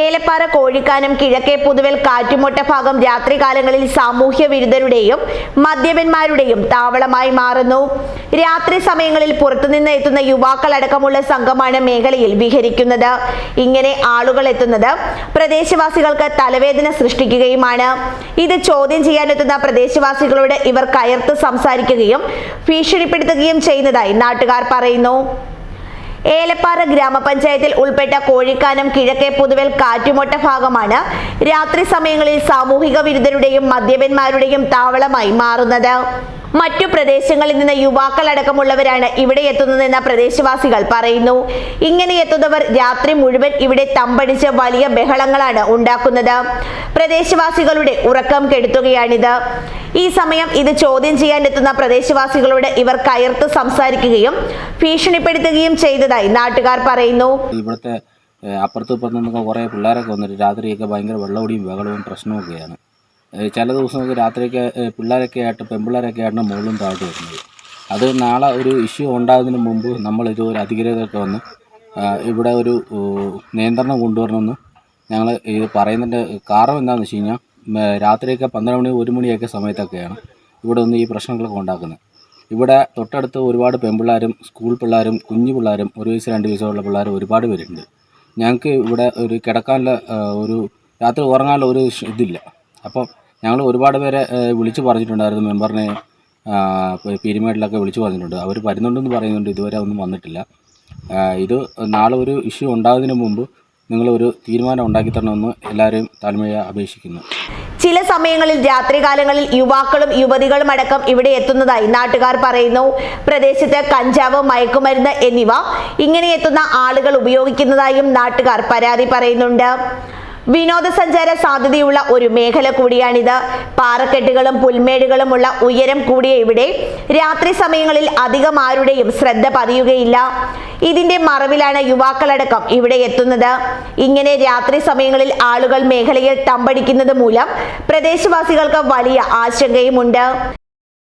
ഏലപ്പാറ കോഴിക്കാനം കിഴക്കേ പുതുവൽ കാറ്റുമുട്ട ഭാഗം രാത്രികാലങ്ങളിൽ സാമൂഹ്യ വിരുദ്ധരുടെയും മദ്യപന്മാരുടെയും താവളമായി മാറുന്നു. രാത്രി സമയങ്ങളിൽ പുറത്തുനിന്ന് എത്തുന്ന യുവാക്കളടക്കമുള്ള സംഘമാണ് മേഖലയിൽ വിഹരിക്കുന്നത്. ഇങ്ങനെ ആളുകൾ എത്തുന്നത് പ്രദേശവാസികൾക്ക് തലവേദന സൃഷ്ടിക്കുകയുമാണ്. ഇത് ചോദ്യം ചെയ്യാനെത്തുന്ന പ്രദേശവാസികളോട് ഇവർ കയർത്ത് സംസാരിക്കുകയും ഭീഷണിപ്പെടുത്തുകയും ചെയ്യുന്നതായി നാട്ടുകാർ പറയുന്നു. ഏലപ്പാറ ഗ്രാമപഞ്ചായത്തിൽ ഉൾപ്പെട്ട കോഴിക്കാനം കിഴക്കേ പുതുവൽ കാറ്റുമൊട്ട ഭാഗമാണ് രാത്രി സമയങ്ങളിൽ സാമൂഹിക വിരുദ്ധരുടെയും മദ്യപന്മാരുടെയും താവളമായി മാറുന്നത്. മറ്റു പ്രദേശങ്ങളിൽ നിന്ന് യുവാക്കൾ അടക്കമുള്ളവരാണ് ഇവിടെ എത്തുന്നതെന്ന് പ്രദേശവാസികൾ പറയുന്നു. ഇങ്ങനെ എത്തുന്നവർ രാത്രി മുഴുവൻ ഇവിടെ തമ്പടിച്ച് വലിയ ബഹളങ്ങളാണ് ഉണ്ടാക്കുന്നത്. പ്രദേശവാസികളുടെ ഉറക്കം കെടുത്തുകയാണിത്. ഈ സമയം ഇത് ചോദ്യം ചെയ്യാൻ എത്തുന്ന പ്രദേശവാസികളോട് ഇവർ കയർത്ത് സംസാരിക്കുകയും ഭീഷണിപ്പെടുത്തുകയും ചെയ്തതായി നാട്ടുകാർ പറയുന്നു. ഇവിടുത്തെ അപ്പുറത്ത് അപ്പുറത്തും ഇപ്പുറത്തും നിന്നൊക്കെ കുറേ പിള്ളേരൊക്കെ വന്നിട്ട് രാത്രിയൊക്കെ ഭയങ്കര വെള്ളമൊടിയും ബഹളവും ഏഹ്, ചില ദിവസമൊക്കെ രാത്രിയൊക്കെ പിള്ളേരൊക്കെ ആയിട്ട് പെൺപിള്ളേരൊക്കെ ആയിട്ടാണ് മുകളിലും താഴ്ത്തി വരുന്നത്. അത് നാളെ ഒരു ഇഷ്യൂ ഉണ്ടാകുന്നതിന് മുമ്പ് നമ്മൾ ഇതുപോലെ അധികൃതരൊക്കെ വന്ന് ഇവിടെ ഒരു നിയന്ത്രണം കൊണ്ടുവരണമെന്ന് ഞങ്ങൾ ഇത് പറയുന്നതിന്റെ കാരണം എന്താണെന്ന് വെച്ച് കഴിഞ്ഞാൽ രാത്രിയൊക്കെ പന്ത്രണ്ട് മണി ഒരു മണിയൊക്കെ സമയത്തൊക്കെയാണ് ഇവിടെ ഒന്ന് ഈ പ്രശ്നങ്ങളൊക്കെ ഉണ്ടാക്കുന്നത്. ഇവിടെ തൊട്ടടുത്ത് ഒരുപാട് പെൺപിള്ളേരും സ്കൂൾ പിള്ളേരും കുഞ്ഞു പിള്ളേരും ഒരു വയസ്സ് രണ്ട് വയസ്സുള്ള പിള്ളേർ ഒരുപാട് പേരുണ്ട്. ഞങ്ങൾക്ക് ഇവിടെ ഒരു കിടക്കാനുള്ള ഒരു രാത്രി ഉറങ്ങാനുള്ള ഒരു ഇതില്ല. അപ്പം ഞങ്ങൾ ഒരുപാട് പേരെ വിളിച്ചു പറഞ്ഞിട്ടുണ്ടായിരുന്നു. മെമ്പറിനെ ആ, വിളിച്ചു പറഞ്ഞിട്ടുണ്ട്. അവർ വരുന്നുണ്ടെന്ന് പറയുന്നുണ്ട്. ഇതുവരെ ഒന്നും വന്നിട്ടില്ല. ഇത് നാളെ ഒരു ഇഷ്യൂ ഉണ്ടാകുന്നതിന് മുമ്പ് നിങ്ങളൊരു തീരുമാനം ഉണ്ടാക്കി തരണമെന്ന് എല്ലാവരെയും താഴ്മയെ അപേക്ഷിക്കുന്നു. ചില സമയങ്ങളിൽ രാത്രികാലങ്ങളിൽ യുവാക്കളും യുവതികളും അടക്കം ഇവിടെ എത്തുന്നതായി നാട്ടുകാർ പറയുന്നു. പ്രദേശത്ത് കഞ്ചാവ് മയക്കുമരുന്ന് എന്നിവ ഇങ്ങനെ എത്തുന്ന ആളുകൾ ഉപയോഗിക്കുന്നതായും നാട്ടുകാർ പരാതി പറയുന്നുണ്ട്. വിനോദസഞ്ചാര സാധ്യതയുള്ള ഒരു മേഖല കൂടിയാണിത്. പാറക്കെട്ടുകളും പുൽമേടുകളുമുള്ള ഉയരം കൂടിയ ഇവിടെ രാത്രി സമയങ്ങളിൽ അധികം ആരുടെയും ശ്രദ്ധ പതിയുകയില്ല. ഇതിന്റെ മറവിലാണ് യുവാക്കളടക്കം ഇവിടെ എത്തുന്നത്. ഇങ്ങനെ രാത്രി സമയങ്ങളിൽ ആളുകൾ മേഖലയിൽ തമ്പടിക്കുന്നത് മൂലം പ്രദേശവാസികൾക്ക് വലിയ ആശങ്കയുമുണ്ട്.